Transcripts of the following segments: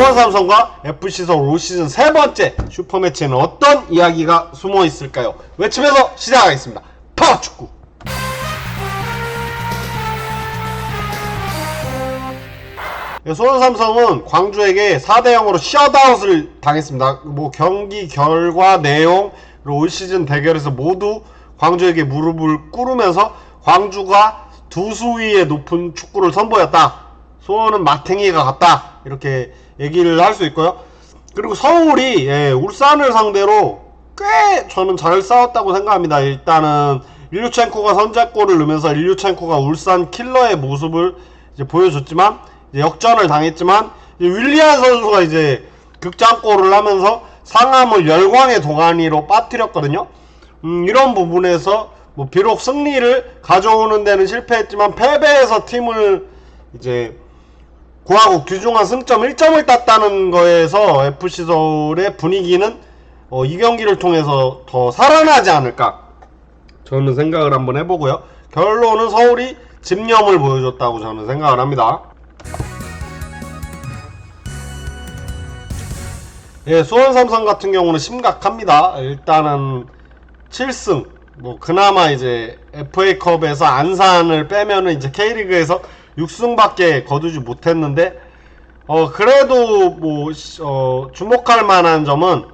수원 삼성과 FC 서울 올 시즌 세 번째 슈퍼매치에는 어떤 이야기가 숨어 있을까요? 외치면서 시작하겠습니다. 파워축구! 예, 수원 삼성은 광주에게 4대 0으로 셧아웃을 당했습니다. 뭐 경기 결과 내용 올 시즌 대결에서 모두 광주에게 무릎을 꿇으면서 광주가 두 수위의 높은 축구를 선보였다. 수원은 마탱이가 같다. 이렇게 얘기를 할 수 있고요. 그리고 서울이 예, 울산을 상대로 꽤 저는 잘 싸웠다고 생각합니다. 일단은 일류첸코가 선제골을 넣으면서 일류첸코가 울산 킬러의 모습을 이제 보여줬지만 이제 역전을 당했지만 이제 윌리안 선수가 이제 극장골을 하면서 상암을 열광의 동안이로 빠뜨렸거든요. 음, 이런 부분에서 뭐 비록 승리를 가져오는 데는 실패했지만 패배해서 팀을 이제 구하고 귀중한 승점 1점을 땄다는 거에서 FC 서울의 분위기는 어, 이 경기를 통해서 더 살아나지 않을까 저는 생각을 한번 해보고요. 결론은 서울이 집념을 보여줬다고 저는 생각을 합니다. 예, 수원 삼성 같은 경우는 심각합니다. 일단은 7승. 뭐 그나마 이제 FA컵에서 안산을 빼면은 이제 K리그에서 6승밖에 거두지 못했는데 어 그래도 뭐 어, 주목할 만한 점은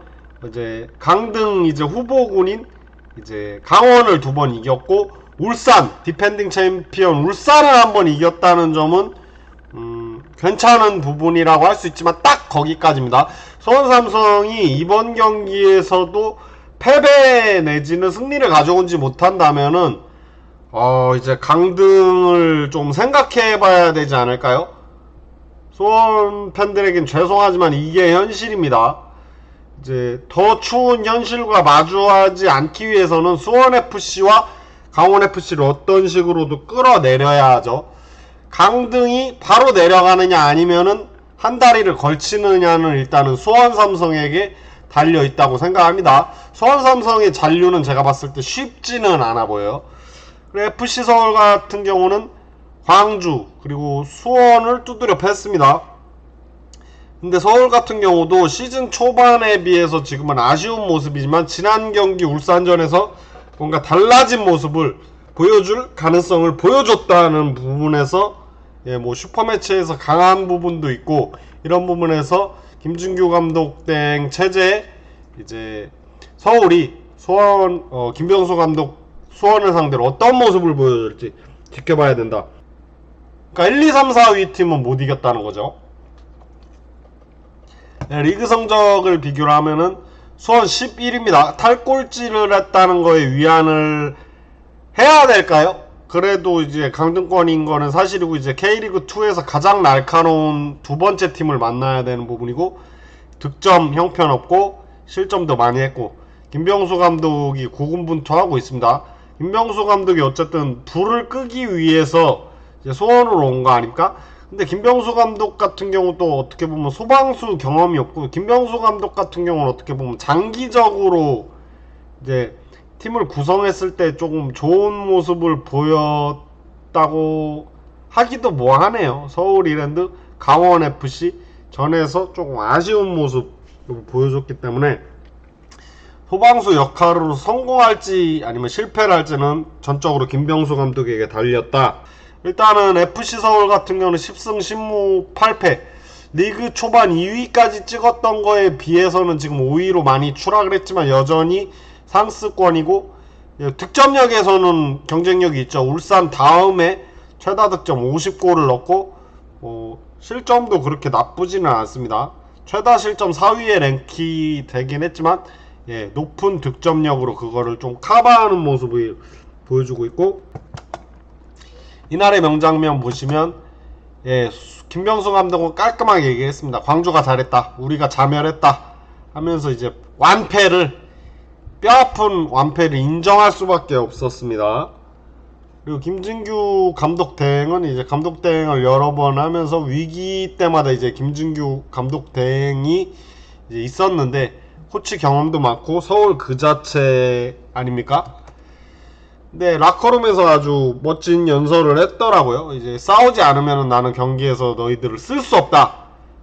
이제 강등 이제 후보군인 이제 강원을 두 번 이겼고 울산 디펜딩 챔피언 울산을 한 번 이겼다는 점은 음, 괜찮은 부분이라고 할 수 있지만 딱 거기까지입니다. 수원 삼성이 이번 경기에서도 패배 내지는 승리를 가져오지 못한다면은 어 이제 강등을 좀 생각해 봐야 되지 않을까요? 수원 팬들에겐 죄송하지만 이게 현실입니다. 이제 더 추운 현실과 마주하지 않기 위해서는 수원 FC와 강원 FC를 어떤 식으로도 끌어내려야 하죠. 강등이 바로 내려가느냐 아니면은 한 다리를 걸치느냐는 일단은 수원 삼성에게 달려 있다고 생각합니다. 수원 삼성의 잔류는 제가 봤을 때 쉽지는 않아 보여요. FC 서울 같은 경우는 광주 그리고 수원을 두드려 팼습니다. 근데 서울 같은 경우도 시즌 초반에 비해서 지금은 아쉬운 모습이지만 지난 경기 울산전에서 뭔가 달라진 모습을 보여줄 가능성을 보여줬다는 부분에서 예, 뭐 슈퍼매치에서 강한 부분도 있고 이런 부분에서 김준규 감독 땡 체제 이제 서울이 수원 어, 김병수 감독 수원을 상대로 어떤 모습을 보여줄지 지켜봐야 된다. 그러니까 1, 2, 3, 4위 팀은 못 이겼다는 거죠. 네, 리그 성적을 비교를 하면은 수원 11입니다. 탈꼴찌를 했다는 거에 위안을 해야 될까요? 그래도 이제 강등권인 거는 사실이고 이제 K리그 2에서 가장 날카로운 두 번째 팀을 만나야 되는 부분이고 득점 형편없고 실점도 많이 했고 김병수 감독이 고군분투하고 있습니다. 김병수 감독이 어쨌든 불을 끄기 위해서 소원으로 온 거 아닙니까? 근데 김병수 감독 같은 경우 또 어떻게 보면 소방수 경험이 없고 김병수 감독 같은 경우는 어떻게 보면 장기적으로 이제 팀을 구성했을 때 조금 좋은 모습을 보였다고 하기도 뭐하네요. 서울 이랜드, 강원 FC 전에서 조금 아쉬운 모습 보여줬기 때문에 소방수 역할으로 성공할지 아니면 실패를 할지는 전적으로 김병수 감독에게 달렸다. 일단은 FC 서울 같은 경우는 10승 10무 8패 리그 초반 2위까지 찍었던 거에 비해서는 지금 5위로 많이 추락을 했지만 여전히 상승권이고 예, 득점력에서는 경쟁력이 있죠. 울산 다음에 최다 득점 50골을 넣고 어, 실점도 그렇게 나쁘지는 않습니다. 최다 실점 4위에 랭키 되긴 했지만 예, 높은 득점력으로 그거를 좀 커버하는 모습을 보여주고 있고 이날의 명장면 보시면 예, 수- 김병수 감독은 깔끔하게 얘기했습니다. 광주가 잘했다. 우리가 자멸했다. 하면서 이제 완패를 뼈아픈 완패를 인정할 수밖에 없었습니다. 그리고 김진규 감독 대행은 이제 감독 대행을 여러 번 하면서 위기 때마다 이제 김진규 감독 대행이 이제 있었는데 코치 경험도 많고 서울 그 자체 아닙니까? 근데 라커룸에서 아주 멋진 연설을 했더라고요. 이제 싸우지 않으면 나는 경기에서 너희들을 쓸 수 없다.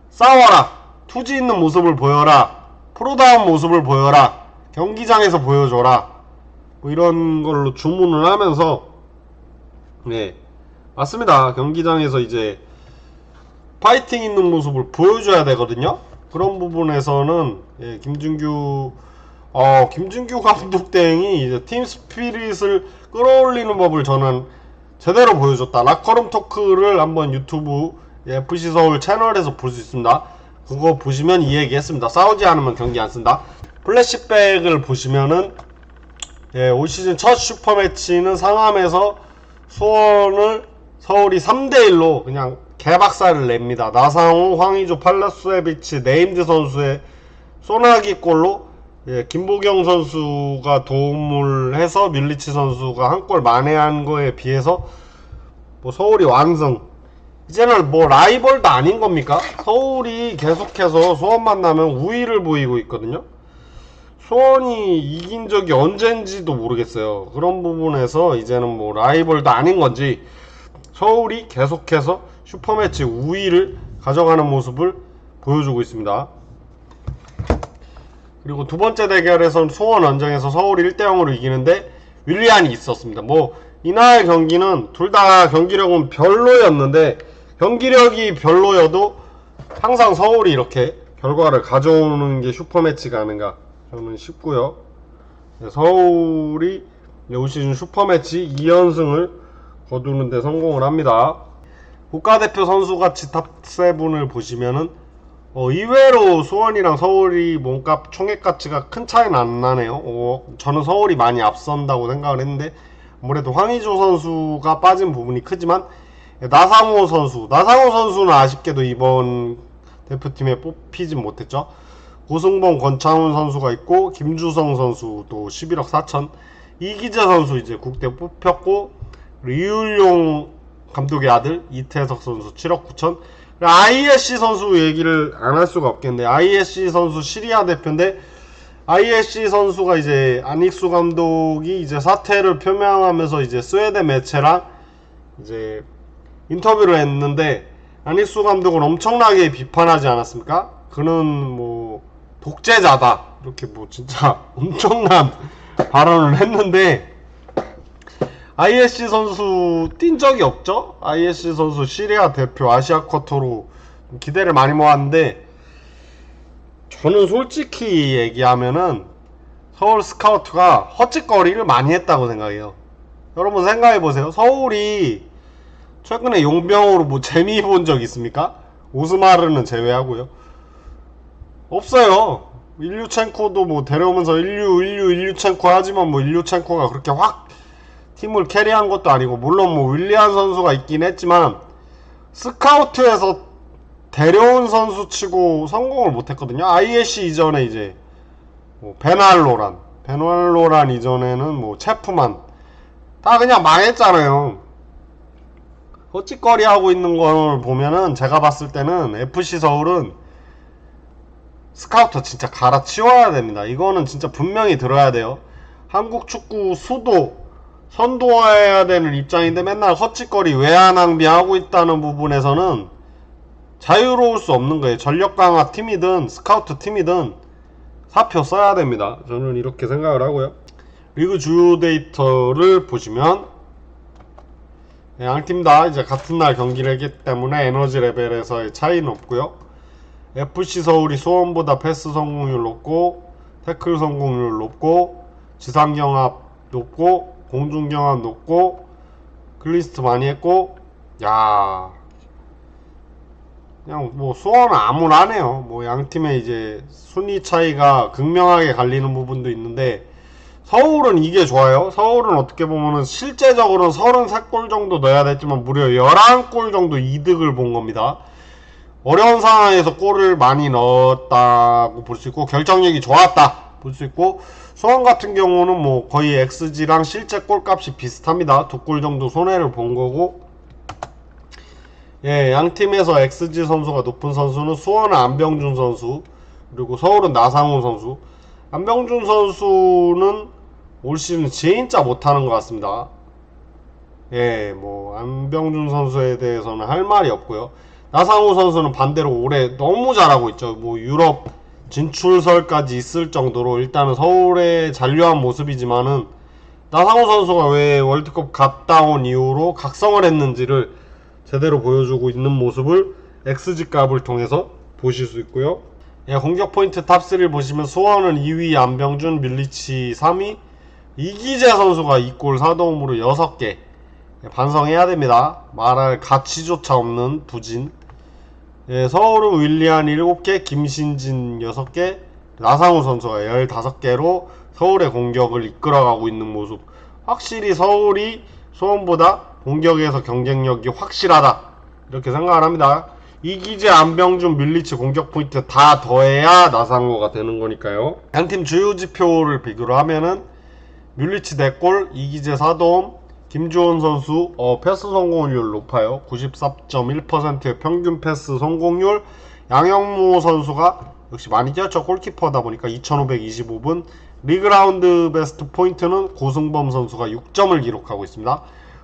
싸워라. 투지 있는 모습을 보여라. 프로다운 모습을 보여라. 경기장에서 보여줘라. 뭐 이런 걸로 주문을 하면서 네 맞습니다. 경기장에서 이제 파이팅 있는 모습을 보여줘야 되거든요. 그런 부분에서는 예, 김준규 어 김준규 감독 대행이 이제 팀 스피릿을 끌어올리는 법을 저는 제대로 보여줬다. 라커룸 토크를 한번 유튜브 예, FC 서울 채널에서 볼 수 있습니다. 그거 보시면 이 얘기 했습니다. 싸우지 않으면 경기 안 쓴다. 플래시백을 보시면은 예, 올 시즌 첫 슈퍼 매치는 상암에서 수원을 서울이 3대 1로 그냥 개박살을 냅니다. 나상호, 황의조, 팔라스에비치, 네임드 선수의 소나기 골로 예, 김보경 선수가 도움을 해서 밀리치 선수가 한 골 만회한 거에 비해서 뭐 서울이 완승. 이제는 뭐 라이벌도 아닌 겁니까? 서울이 계속해서 수원 만나면 우위를 보이고 있거든요. 수원이 이긴 적이 언젠지도 모르겠어요. 그런 부분에서 이제는 뭐 라이벌도 아닌 건지 서울이 계속해서 슈퍼매치 우위를 가져가는 모습을 보여주고 있습니다. 그리고 두 번째 대결에선 수원 원정에서 서울이 1대0으로 이기는데 윌리안이 있었습니다. 뭐 이날 경기는 둘 다 경기력은 별로였는데 경기력이 별로여도 항상 서울이 이렇게 결과를 가져오는 게 슈퍼매치가 아닌가 저는 싶고요. 네, 서울이 올 시즌 슈퍼매치 2연승을 거두는 데 성공을 합니다. 국가대표 선수같이 탑7을 보시면은 어, 의외로 수원이랑 서울이 몸값 총액 가치가 큰 차이는 안 나네요. 어, 저는 서울이 많이 앞선다고 생각을 했는데 아무래도 황의조 선수가 빠진 부분이 크지만 나상호 선수, 나상호 선수는 아쉽게도 이번 대표팀에 뽑히진 못했죠. 고승범, 권창훈 선수가 있고 김주성 선수도 11억 4천, 이기재 선수 이제 국대 뽑혔고 그리고 이율용 감독의 아들 이태석 선수 7억 9천. ISC 선수 얘기를 안 할 수가 없겠는데 ISC 선수 시리아 대표인데 ISC 선수가 이제 안익수 감독이 이제 사퇴를 표명하면서 이제 스웨덴 매체랑 이제 인터뷰를 했는데 안익수 감독을 엄청나게 비판하지 않았습니까? 그는 뭐 독재자다 이렇게 뭐 진짜 엄청난 발언을 했는데 ISC 선수 뛴 적이 없죠? ISC 선수 시리아 대표 아시아 쿼터로 기대를 많이 모았는데 저는 솔직히 얘기하면은 서울 스카우트가 헛짓거리를 많이 했다고 생각해요. 여러분 생각해 보세요. 서울이 최근에 용병으로 뭐 재미 본 적 있습니까? 오스마르는 제외하고요. 없어요. 일류첸코도 뭐 데려오면서 일류 일류 일류첸코 하지만 뭐 일류첸코가 그렇게 확 팀을 캐리한 것도 아니고 물론 뭐 윌리안 선수가 있긴 했지만 스카우트에서 데려온 선수치고 성공을 못했거든요. ISC 이전에 이제 뭐 베날로란, 베날로란 이전에는 뭐 체프만 다 그냥 망했잖아요. 헛짓거리 하고 있는 걸 보면은 제가 봤을 때는 FC 서울은 스카우터 진짜 갈아치워야 됩니다. 이거는 진짜 분명히 들어야 돼요. 한국 축구 수도 선도해야 되는 입장인데 맨날 헛짓거리 외야 낭비하고 있다는 부분에서는 자유로울 수 없는 거예요. 전력 강화 팀이든 스카우트 팀이든 사표 써야 됩니다. 저는 이렇게 생각을 하고요. 리그 주요 데이터를 보시면 네, 양팀 다 이제 같은 날 경기를 했기 때문에 에너지 레벨에서의 차이는 없고요. FC 서울이 수원보다 패스 성공률 높고 태클 성공률 높고 지상 경합 높고 공중 경합 높고 클리스트 많이 했고 야 그냥 뭐 수원은 암울하네요. 뭐 양 팀의 이제 순위 차이가 극명하게 갈리는 부분도 있는데 서울은 이게 좋아요. 서울은 어떻게 보면은 실제적으로는 33골 정도 넣어야 됐지만 무려 11골 정도 이득을 본 겁니다. 어려운 상황에서 골을 많이 넣었다고 볼 수 있고 결정력이 좋았다 볼 수 있고 수원 같은 경우는 뭐 거의 XG랑 실제 골값이 비슷합니다. 두 골 정도 손해를 본 거고 예, 양 팀에서 XG 선수가 높은 선수는 수원은 안병준 선수 그리고 서울은 나상훈 선수 안병준 선수는 올 시즌 진짜 못하는 것 같습니다. 예, 뭐 안병준 선수에 대해서는 할 말이 없고요. 나상호 선수는 반대로 올해 너무 잘하고 있죠. 뭐 유럽 진출설까지 있을 정도로 일단은 서울에 잔류한 모습이지만은 나상호 선수가 왜 월드컵 갔다 온 이후로 각성을 했는지를 제대로 보여주고 있는 모습을 XG 값을 통해서 보실 수 있고요. 예, 공격 포인트 탑3를 보시면 수원은 2위 안병준, 밀리치 3위, 이기재 선수가 2골 4도움으로 6개 예, 반성해야 됩니다. 말할 가치조차 없는 부진. 예, 서울은 윌리안 7개, 김신진 6개, 나상우 선수가 15개로 서울의 공격을 이끌어가고 있는 모습. 확실히 서울이 수원보다 공격에서 경쟁력이 확실하다. 이렇게 생각을 합니다. 이기재, 안병준, 밀리치 공격 포인트 다 더해야 나상호가 되는 거니까요. 양팀 주요 지표를 비교를 하면은 뮬리치 4골, 이기재 4도움, 김주원 선수 어, 패스 성공률 높아요. 94.1%의 평균 패스 성공률. 양영모 선수가 역시 많이 뛰었죠. 골키퍼다 보니까 2525분. 리그 라운드 베스트 포인트는 고승범 선수가 6점을 기록하고 있습니다.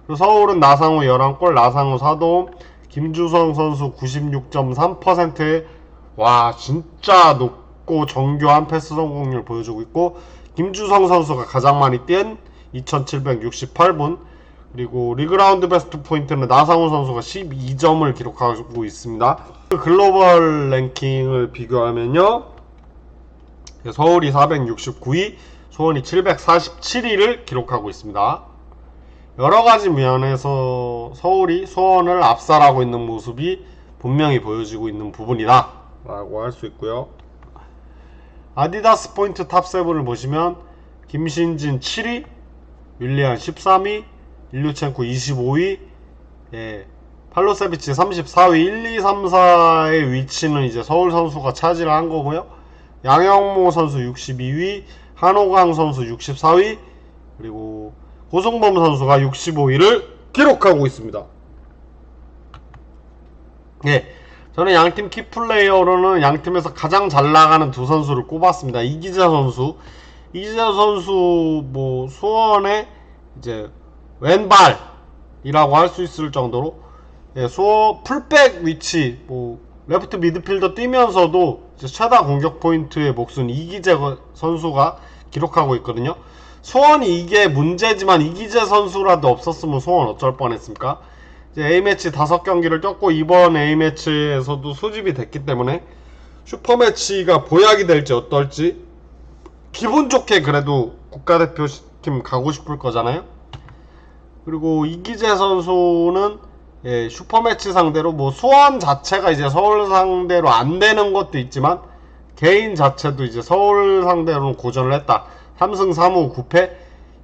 그리고 서울은 나상호 11골, 나상호 4도움, 김주성 선수 96.3%의 와 진짜 높고 정교한 패스 성공률 보여주고 있고 김주성 선수가 가장 많이 뛴 2768분 그리고 리그라운드 베스트 포인트는 나상호 선수가 12점을 기록하고 있습니다. 글로벌 랭킹을 비교하면요. 서울이 469위, 수원이 747위를 기록하고 있습니다. 여러 가지 면에서 서울이 수원을 압살하고 있는 모습이 분명히 보여지고 있는 부분이다. 라고 할 수 있고요. 아디다스 포인트 탑7을 보시면 김신진 7위, 윌리안 13위, 일류첸코 25위, 예, 팔로세비치 34위, 1, 2, 3, 4의 위치는 이제 서울 선수가 차지를 한 거고요. 양영모 선수 62위, 한호강 선수 64위, 그리고 고성범 선수가 65위를 기록하고 있습니다. 예. 저는 양팀 키플레이어로는 양팀에서 가장 잘 나가는 두 선수를 꼽았습니다. 이기자 선수. 이기자 선수, 뭐, 수원의 이제 왼발이라고 할 수 있을 정도로, 예, 수원 풀백 위치, 뭐, 레프트 미드필더 뛰면서도 최다 공격 포인트의 몫은 이기재 선수가 기록하고 있거든요. 수원이 이게 문제지만 이기재 선수라도 없었으면 수원 어쩔 뻔했습니까? 이제 A매치 다섯 경기를 뛰었고 이번 A매치에서도 소집이 됐기 때문에 슈퍼매치가 보약이 될지 어떨지 기분 좋게 그래도 국가대표팀 가고 싶을 거잖아요. 그리고 이기재 선수는 예, 슈퍼매치 상대로 뭐 수원 자체가 이제 서울 상대로 안 되는 것도 있지만 개인 자체도 이제 서울 상대로는 고전을 했다. 3승 3무 9패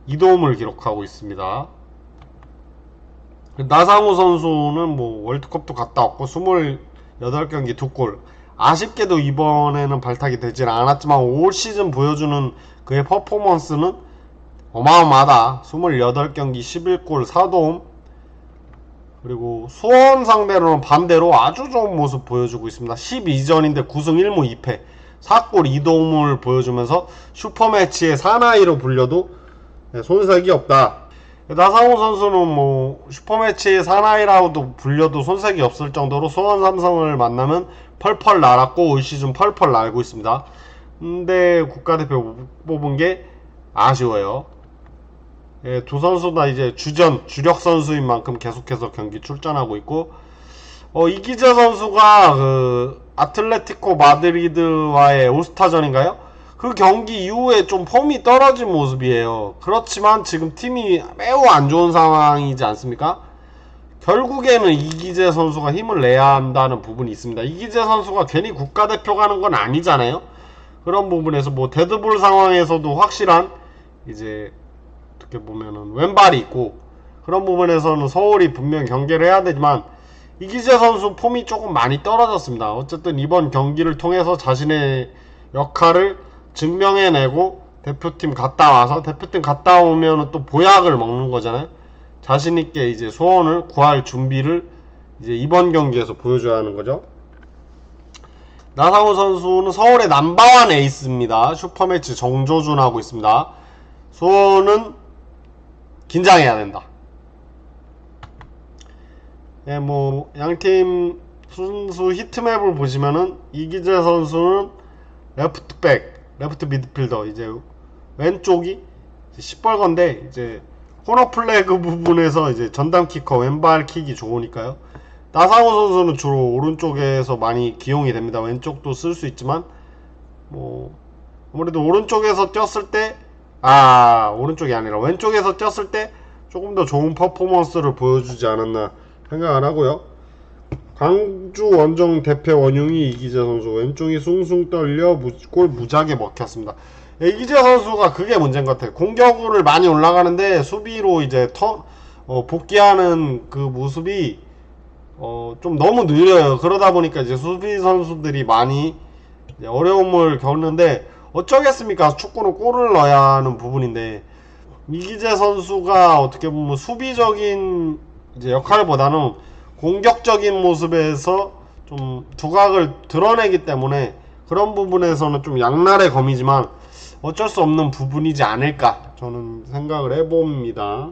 2도움을 기록하고 있습니다. 나상호 선수는 뭐 월드컵도 갔다 왔고 28경기 2골 아쉽게도 이번에는 발탁이 되질 않았지만 올 시즌 보여주는 그의 퍼포먼스는 어마어마하다. 28경기 11골 4도움. 그리고 수원 상대로는 반대로 아주 좋은 모습 보여주고 있습니다. 12전인데 9승 1무 2패. 4골 2도움을 보여주면서 슈퍼매치의 사나이로 불려도 손색이 없다. 나상호 선수는 뭐 슈퍼매치의 사나이라고도 불려도 손색이 없을 정도로 수원 삼성을 만나면 펄펄 날았고 올 시즌 펄펄 날고 있습니다. 근데 국가대표 못 뽑은 게 아쉬워요. 예, 두 선수 다 이제 주전 주력 선수인 만큼 계속해서 경기 출전하고 있고 어, 이기재 선수가 그 아틀레티코 마드리드와의 올스타전인가요? 그 경기 이후에 좀 폼이 떨어진 모습이에요. 그렇지만 지금 팀이 매우 안 좋은 상황이지 않습니까? 결국에는 이기재 선수가 힘을 내야 한다는 부분이 있습니다. 이기재 선수가 괜히 국가대표 가는 건 아니잖아요. 그런 부분에서 뭐 데드볼 상황에서도 확실한 이제 어떻게 보면은 왼발이 있고 그런 부분에서는 서울이 분명 경계를 해야 되지만 이기재 선수 폼이 조금 많이 떨어졌습니다. 어쨌든 이번 경기를 통해서 자신의 역할을 증명해내고 대표팀 갔다 와서 대표팀 갔다 오면 또 보약을 먹는 거잖아요. 자신 있게 이제 소원을 구할 준비를 이제 이번 경기에서 보여줘야 하는 거죠. 나상호 선수는 서울의 남바완 에이스입니다. 슈퍼매치 정조준하고 있습니다. 소원은 긴장해야 된다. 예, 뭐 양팀 순수 히트맵을 보시면은 이기재 선수는 레프트백, 레프트 미드필더 이제 왼쪽이 시뻘건데 이제 코너 플래그 부분에서 이제 전담 키커 왼발 킥이 좋으니까요. 나상호 선수는 주로 오른쪽에서 많이 기용이 됩니다. 왼쪽도 쓸 수 있지만 뭐 아무래도 오른쪽에서 뛰었을 때 아 오른쪽이 아니라 왼쪽에서 뛰었을 때 조금 더 좋은 퍼포먼스를 보여주지 않았나 생각을 하고요. 광주 원정 대표 원흉이 이기재 선수 왼쪽이 숭숭 떨려 무, 골 무지하게 먹혔습니다. 이기재 선수가 그게 문제인 것 같아요. 공격을 많이 올라가는데 수비로 이제 터, 어, 복귀하는 그 모습이 어, 좀 너무 느려요. 그러다 보니까 이제 수비 선수들이 많이 어려움을 겪는데 어쩌겠습니까? 축구는 골을 넣어야 하는 부분인데 이기재 선수가 어떻게 보면 수비적인 이제 역할보다는 공격적인 모습에서 좀 두각을 드러내기 때문에 그런 부분에서는 좀 양날의 검이지만 어쩔 수 없는 부분이지 않을까 저는 생각을 해봅니다.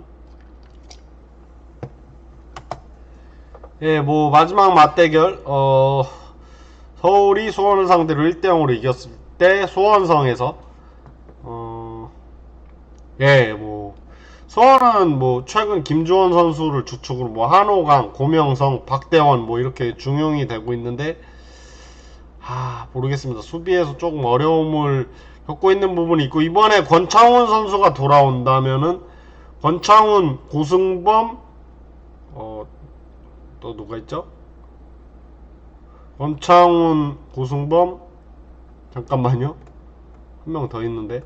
예, 뭐 마지막 맞대결 어 서울이 수원을 상대로 1대 0으로 이겼을 때 수원성에서 어 예, 뭐 수원은 뭐 최근 김주원 선수를 주축으로 뭐 한호강, 고명성, 박대원 뭐 이렇게 중용이 되고 있는데 아 모르겠습니다. 수비에서 조금 어려움을 겪고 있는 부분이 있고 이번에 권창훈 선수가 돌아온다면은 권창훈, 고승범 어 또 누가 있죠? 권창훈, 고승범 잠깐만요. 한 명 더 있는데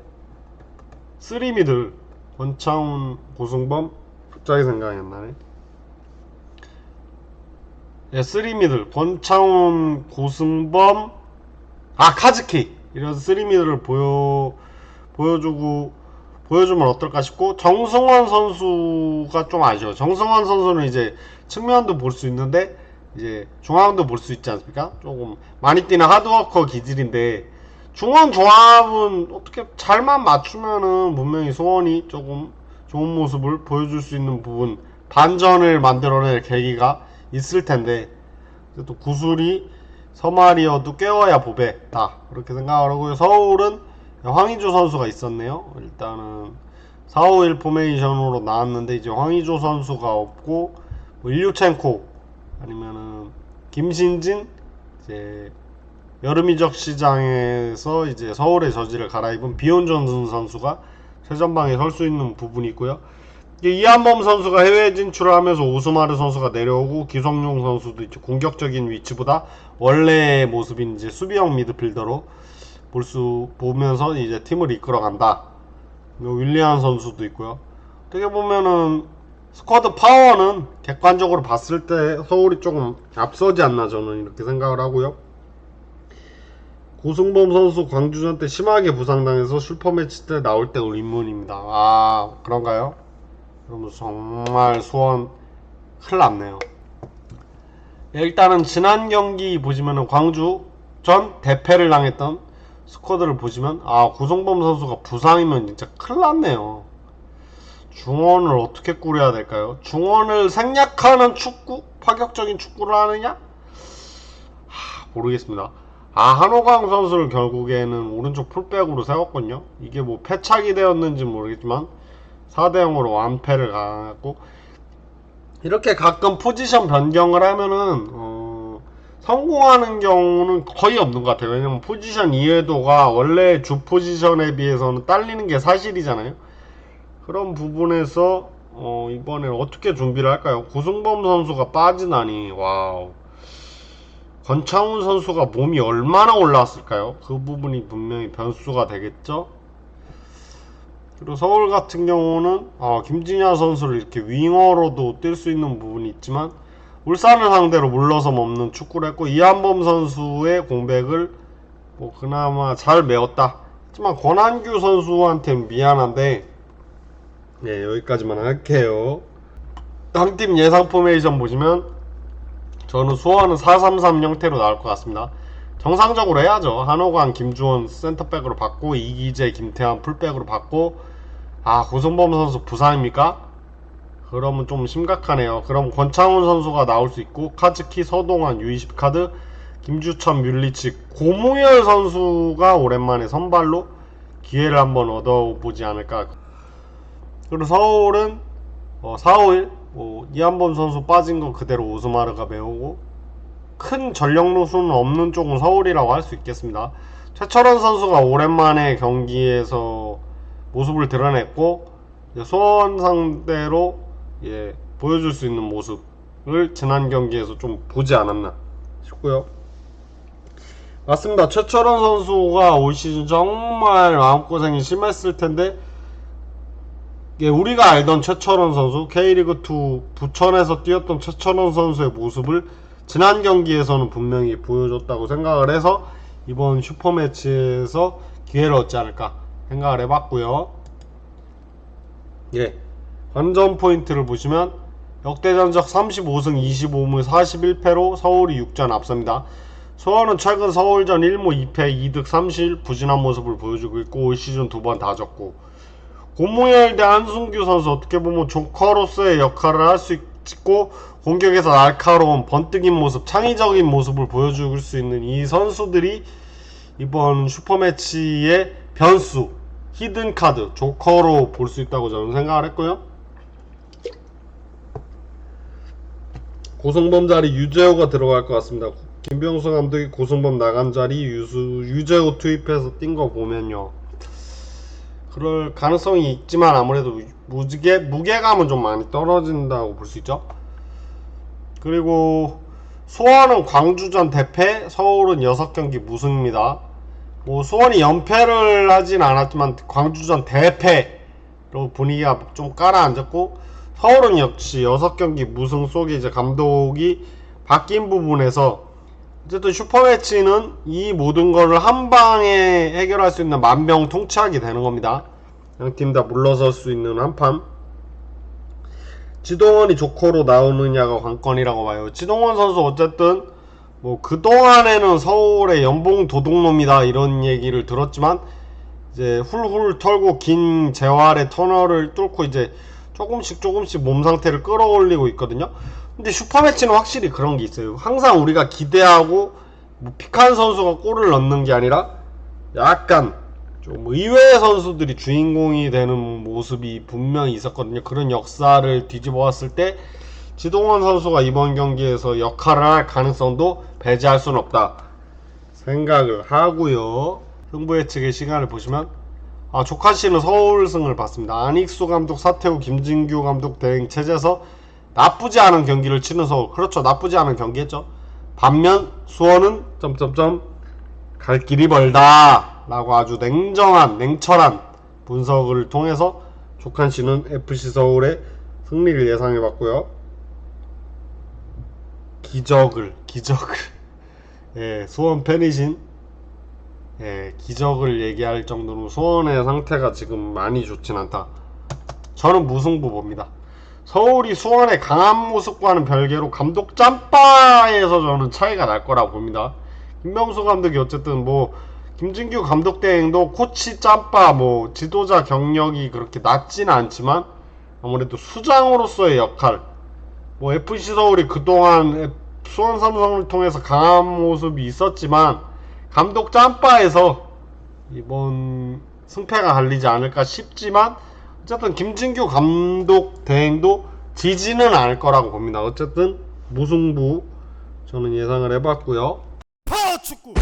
쓰리미들 권창훈, 고승범 갑자기 생각이 안 나네. 예, 쓰리미들 권창훈, 고승범 아 카즈키 이런 쓰리미들을 보여 보여주고 보여주면 어떨까 싶고 정승원 선수가 좀 아쉬워. 정승원 선수는 이제 측면도 볼 수 있는데 이제 중앙도 볼 수 있지 않습니까? 조금 많이 뛰는 하드워커 기질인데 중원 조합은 어떻게 잘만 맞추면은 분명히 소원이 조금 좋은 모습을 보여줄 수 있는 부분 반전을 만들어낼 계기가 있을 텐데 또 구슬이 서마리어도 깨워야 보배다. 그렇게 생각을 하고요 서울은 황의조 선수가 있었네요. 일단은 451 포메이션으로 나왔는데 이제 황의조 선수가 없고 뭐 일류첸코 아니면은 김신진 이제 여름 이적 시장에서 이제 서울의 저지를 갈아입은 비욘존슨 선수가 최전방에 설 수 있는 부분이 있고요. 이한범 선수가 해외 진출을 하면서 오스마르 선수가 내려오고 기성용 선수도 이제 공격적인 위치보다 원래의 모습인 이제 수비형 미드필더로 볼 수 보면서 이제 팀을 이끌어간다. 윌리안 선수도 있고요. 어떻게 보면은 스쿼드 파워는 객관적으로 봤을 때 서울이 조금 앞서지 않나 저는 이렇게 생각을 하고요. 고승범 선수 광주전 때 심하게 부상당해서 슈퍼매치 때 나올 때 의문입니다. 아 그런가요? 그러면 정말 소원 큰일 났네요. 예, 일단은 지난 경기 보시면은 광주 전 대패를 당했던 스쿼드를 보시면 아 고승범 선수가 부상이면 진짜 큰일 났네요. 중원을 어떻게 꾸려야 될까요? 중원을 생략하는 축구? 파격적인 축구를 하느냐? 하, 모르겠습니다. 아, 한호강 선수를 결국에는 오른쪽 풀백으로 세웠거든요. 이게 뭐 패착이 되었는지 모르겠지만 4대 0으로 완패를 가고 이렇게 가끔 포지션 변경을 하면은 어, 성공하는 경우는 거의 없는 것 같아요. 왜냐면 포지션 이해도가 원래 주 포지션에 비해서는 딸리는 게 사실이잖아요. 그런 부분에서 어, 이번에 어떻게 준비를 할까요? 고승범 선수가 빠지나니 와우. 권창훈 선수가 몸이 얼마나 올라왔을까요? 그 부분이 분명히 변수가 되겠죠. 그리고 서울 같은 경우는 어, 김진야 선수를 이렇게 윙어로도 뛸 수 있는 부분이 있지만 울산을 상대로 물러서 먹는 축구를 했고 이한범 선수의 공백을 뭐 그나마 잘 메웠다. 하지만 권한규 선수한테 미안한데 네 여기까지만 할게요. 한 팀 예상 포메이션 보시면 저는 수원은 4-3-3 형태로 나올 것 같습니다. 정상적으로 해야죠. 한호관, 김주원 센터백으로 받고 이기재, 김태환 풀백으로 받고 아 고성범 선수 부상입니까? 그러면 좀 심각하네요. 그럼 권창훈 선수가 나올 수 있고 카즈키, 서동환, U20 카드, 김주천, 뮬리치, 고무열 선수가 오랜만에 선발로 기회를 한번 얻어보지 않을까. 그리고 서울은 어, 4, 5일 뭐 이한범 선수 빠진 거 그대로 오스마르가 메우고 큰 전력 노수는 없는 쪽은 서울이라고 할 수 있겠습니다. 최철원 선수가 오랜만에 경기에서 모습을 드러냈고 수원 상대로 예, 보여줄 수 있는 모습을 지난 경기에서 좀 보지 않았나 싶고요. 맞습니다. 최철원 선수가 올 시즌 정말 마음고생이 심했을 텐데 예, 우리가 알던 최철원 선수 K리그2 부천에서 뛰었던 최철원 선수의 모습을 지난 경기에서는 분명히 보여줬다고 생각을 해서 이번 슈퍼매치에서 기회를 얻지 않을까 생각을 해봤고요. 예, 관전 포인트를 보시면 역대 전적 35승 25무 41패로 서울이 6전 앞섭니다. 수원은 최근 서울전 1무 2패 2득 3실 부진한 모습을 보여주고 있고 올 시즌 두 번 다 졌고 고무열 대 안승규 선수 어떻게 보면 조커로서의 역할을 할 수 있고 공격에서 날카로운 번뜩인 모습 창의적인 모습을 보여줄 수 있는 이 선수들이 이번 슈퍼매치의 변수 히든 카드 조커로 볼 수 있다고 저는 생각을 했고요. 고승범 자리 유재호가 들어갈 것 같습니다. 김병수 감독이 고승범 나간 자리 유재호 투입해서 뛴 거 보면요 그럴 가능성이 있지만 아무래도 무게, 무게감은 좀 많이 떨어진다고 볼 수 있죠. 그리고 수원은 광주전 대패, 서울은 6경기 무승입니다. 뭐 수원이 연패를 하진 않았지만 광주전 대패로 분위기가 좀 깔아앉았고 서울은 역시 6경기 무승 속에 이제 감독이 바뀐 부분에서 어쨌든 슈퍼매치는 이 모든 거를 한 방에 해결할 수 있는 만병통치약이 되는 겁니다. 양 팀 다 물러설 수 있는 한판. 지동원이 조커로 나오느냐가 관건이라고 봐요. 지동원 선수 어쨌든 뭐 그동안에는 서울의 연봉 도둑놈이다 이런 얘기를 들었지만 이제 훌훌 털고 긴 재활의 터널을 뚫고 이제 조금씩 조금씩 몸 상태를 끌어올리고 있거든요. 근데 슈퍼매치는 확실히 그런 게 있어요. 항상 우리가 기대하고 뭐 픽한 선수가 골을 넣는 게 아니라 약간 좀 의외의 선수들이 주인공이 되는 모습이 분명히 있었거든요. 그런 역사를 뒤집어 봤을 때 지동원 선수가 이번 경기에서 역할을 할 가능성도 배제할 수는 없다 생각을 하고요. 승부 예측의 시간을 보시면 아, 조카 씨는 서울승을 봤습니다. 안익수 감독, 사태우, 김진규 감독 대행 체제에서 나쁘지 않은 경기를 치는 서울. 그렇죠. 나쁘지 않은 경기했죠. 반면 수원은 점점점 갈 길이 멀다. 라고 아주 냉정한, 냉철한 분석을 통해서 조칸 씨는 FC 서울의 승리를 예상해 봤고요. 기적을, 기적을. 예, 수원 팬이신 예, 기적을 얘기할 정도로 수원의 상태가 지금 많이 좋진 않다. 저는 무승부 봅니다. 서울이 수원의 강한 모습과는 별개로 감독 짬바에서 저는 차이가 날 거라고 봅니다. 김명수 감독이 어쨌든 뭐 김진규 감독 대행도 코치 짬바 뭐 지도자 경력이 그렇게 낮지는 않지만 아무래도 수장으로서의 역할 뭐 FC 서울이 그동안 수원 삼성을 통해서 강한 모습이 있었지만 감독 짬바에서 이번 승패가 갈리지 않을까 싶지만 어쨌든 김진규 감독 대행도 지지는 않을 거라고 봅니다. 어쨌든 무승부 저는 예상을 해봤고요. 파워축구